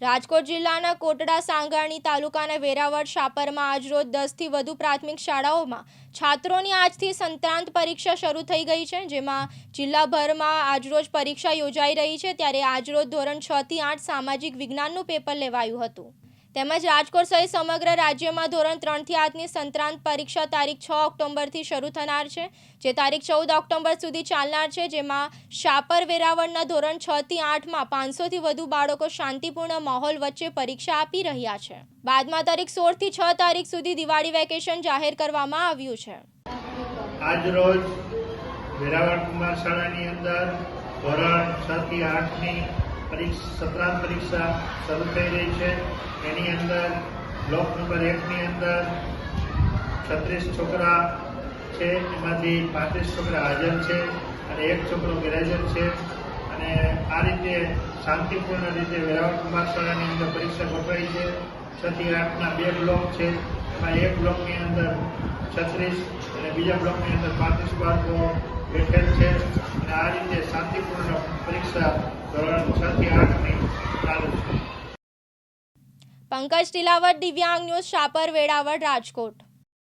રાજકોટ જિલ્લાના કોટડા, સાંગાણી તાલુકાના વેરાવળ શાપરમાં આજરોજ દસથી વધુ પ્રાથમિક શાળાઓમાં છાત્રોની આજથી સંતાંત પરીક્ષા શરૂ થઈ ગઈ છે, જેમાં જિલ્લાભરમાં આજરોજ પરીક્ષા યોજાઈ રહી છે, ત્યારે આજરોજ ધોરણ છથી આઠ સામાજિક વિજ્ઞાનનું પેપર લેવાયું હતું. તેમજ રાજકોટ સહિત સમગ્ર રાજ્યમાં ધોરણ ત્રણથી આઠની સંત્રાંત પરીક્ષા તારીખ છ ઓક્ટોબરથી શરૂ થનાર છે. જે તારીખ ચૌદ ઓક્ટોબર સુધી ચાલનાર છે, જેમાં શાપર વેરાવળના ધોરણ છથી આઠમાં પાંચસોથી વધુ બાળકો શાંતિપૂર્ણ માહોલ વચ્ચે પરીક્ષા આપી રહ્યા છે. બાદમાં તારીખ સોળથી છ તારીખ સુધી દિવાળી વેકેશન જાહેર કરવામાં આવ્યું છે. આજ રોજ વેરાવળ કુમાર શાળાની અંદર ધોરણ છ થી આઠની સત્રાંત પરીક્ષા શરૂ થઈ રહી છે. એની અંદર બ્લોક નંબર એકની અંદર છત્રીસ છોકરા છે, એમાંથી પાંત્રીસ છોકરા હાજર છે અને એક છોકરો ગેરહાજર છે. અને આ રીતે શાંતિપૂર્ણ રીતે વેરાવળ કુમાર શાળાની અંદર પરીક્ષા ગોઠવાઈ છે. છથી આઠના બે બ્લોક છે. એમાં એક બ્લોકની અંદર છત્રીસ અને બીજા બ્લોકની અંદર પાંત્રીસ બાળકો બેઠેલ છે. અને આ રીતે શાંતિપૂર્ણ પરીક્ષા ધોરણ છ થી આઠની ચાલુ છે પંકજ તિલાવત દિવ્યાંગ ન્યૂઝ શાપર વેળાવળ રાજકોટ